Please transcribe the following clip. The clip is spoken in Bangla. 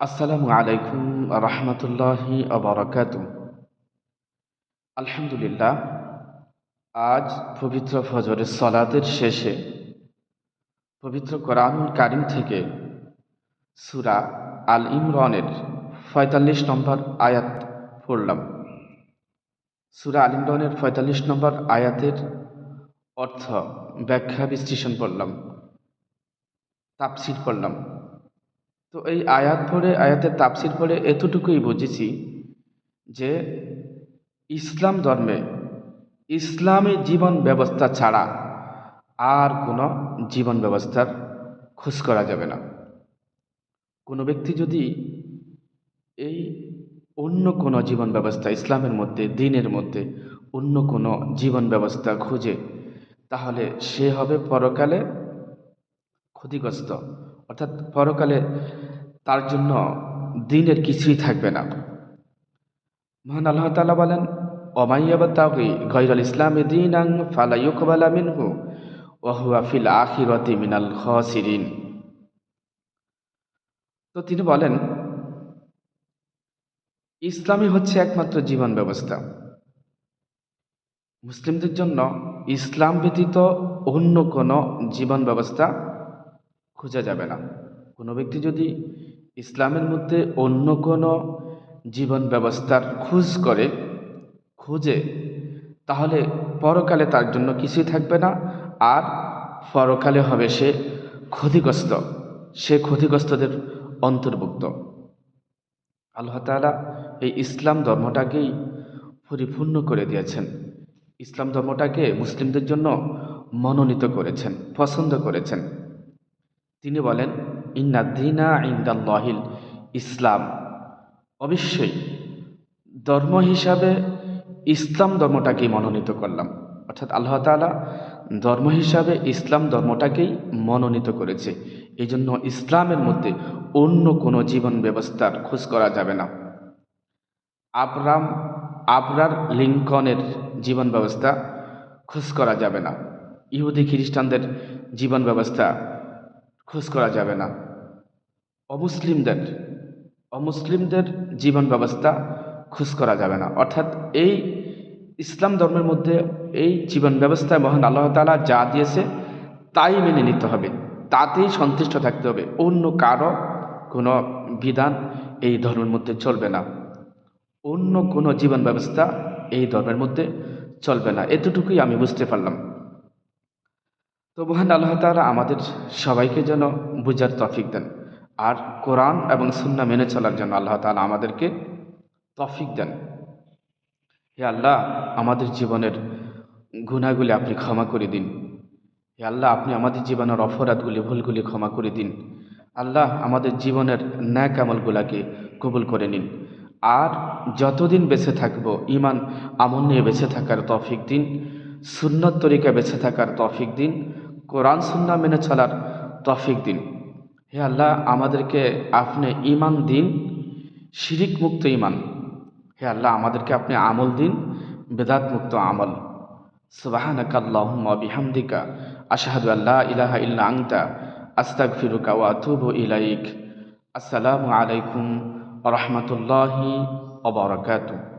আসসালামু আলাইকুম রহমতুল্লাহি আবরাকাত আলহামদুলিল্লাহ, আজ পবিত্র ফজরের সলাতের শেষে পবিত্র কোরআনুল কারিম থেকে সুরা আল ইমরানের পঁয়তাল্লিশ নম্বর আয়াত পড়লাম। সুরা আল ইমরানের পঁয়তাল্লিশ নম্বর আয়াতের অর্থ ব্যাখ্যা বিশ্লেষণ করলাম তাপসির করলাম তো এই আয়াত পড়ে আয়াতের তাপসির পড়ে এতটুকুই বুঝেছি যে ইসলাম ধর্মে ইসলামী জীবন ব্যবস্থা ছাড়া আর কোনো জীবন ব্যবস্থার খোঁজ করা যাবে না। কোনো ব্যক্তি যদি এই অন্য কোনো জীবন ব্যবস্থা ইসলামের মধ্যে, দিনের মধ্যে অন্য কোনো জীবন ব্যবস্থা খুঁজে, তাহলে সে হবে পরকালে ক্ষতিগ্রস্ত। অর্থাৎ পরকালে তার জন্য দিনের কিছুই থাকবে না। মহান আল্লাহ তালা বলেন অমাইয়াবাতাকি গৈরুল ইসলামে দিন আং ফালা ইউকবালা মিনহু ওহুয়া ফিল আখিরতি মিনাল খসিরিন। তো তিনি বলেন, ইসলামই হচ্ছে একমাত্র জীবন ব্যবস্থা। মুসলিমদের জন্য ইসলাম ব্যতীত অন্য কোনো জীবন ব্যবস্থা খোঁজা যাবে না। কোনো ব্যক্তি যদি ইসলামের মধ্যে অন্য কোনো জীবন ব্যবস্থার খোঁজ করে, খুঁজে, তাহলে পরকালে তার জন্য কিছুই থাকবে না। আর পরকালে হবে সে ক্ষতিগ্রস্ত, সে ক্ষতিগ্রস্তদের অন্তর্ভুক্ত। আল্লাহ তালা এই ইসলাম ধর্মটাকেই পরিপূর্ণ করে দিয়েছেন। ইসলাম ধর্মটাকে মুসলিমদের জন্য মনোনীত করেছেন, পছন্দ করেছেন। তিনি বলেন ইন্নাদ্দিনা ইন্দাল্লাহিল ইসলাম। অবশ্যই, ধর্ম হিসাবে ইসলাম ধর্মটাকেই মনোনীত করলাম। অর্থাৎ আল্লাহ তালা ধর্ম হিসাবে ইসলাম ধর্মটাকেই মনোনীত করেছে। এই জন্য ইসলামের মধ্যে অন্য কোনো জীবন ব্যবস্থার খোঁজ করা যাবে না। আবরাম, আবরার লিঙ্কনের জীবন ব্যবস্থা খোঁজ করা যাবে না। ইহুদি খ্রিস্টানদের জীবন ব্যবস্থা খোঁজ করা যাবে না। অমুসলিমদের অমুসলিমদের জীবন ব্যবস্থা খোঁজ করা যাবে না। অর্থাৎ এই ইসলাম ধর্মের মধ্যে এই জীবন ব্যবস্থায় মহান আল্লাহ তালা যা দিয়েছে, তাই মেনে নিতে হবে। তাতেই সন্তুষ্ট থাকতে হবে। অন্য কারও কোনো বিধান এই ধর্মের মধ্যে চলবে না। অন্য কোনো জীবন ব্যবস্থা এই ধর্মের মধ্যে চলবে না। এতটুকুই আমি বুঝতে পারলাম। তো মহান আল্লাহ তালা আমাদের সবাইকে যেন বুঝার তফিক দেন। আর কোরআন এবং সুন্না মেনে চলার জন্য আল্লাহ তালা আমাদেরকে তফিক দেন। হে আল্লাহ, আমাদের জীবনের গুণাগুলি আপনি ক্ষমা করে দিন। হে আল্লাহ, আপনি আমাদের জীবনের অপরাধগুলি, ভুলগুলি ক্ষমা করে দিন। আল্লাহ, আমাদের জীবনের ন্যাক আমলগুলাকে কবুল করে নিন। আর যতদিন বেঁচে থাকব ইমান আমল নিয়ে বেঁচে থাকার তফিক দিন। সুন্নত তরিকা বেঁচে থাকার তফিক দিন। কোরআন, সুন্না মেনে চলার তফিক দিন। হে আল্লাহ, আমাদেরকে আপনি ইমান দিন, শিরিক মুক্ত ইমান হে আল্লাহ, আমাদেরকে আপনি আমল দিন, বেদাত মুক্ত আমল। আল্লাহুম্মা বিহামদিকা, আশহাদু আল্লা ইলাহা ইল্লা আনতা, আস্তাগফিরুকা ওয়া আতুবু ইলাইক। আসসালামু আলাইকুম রাহমাতুল্লাহি ওয়া বারাকাতুহু।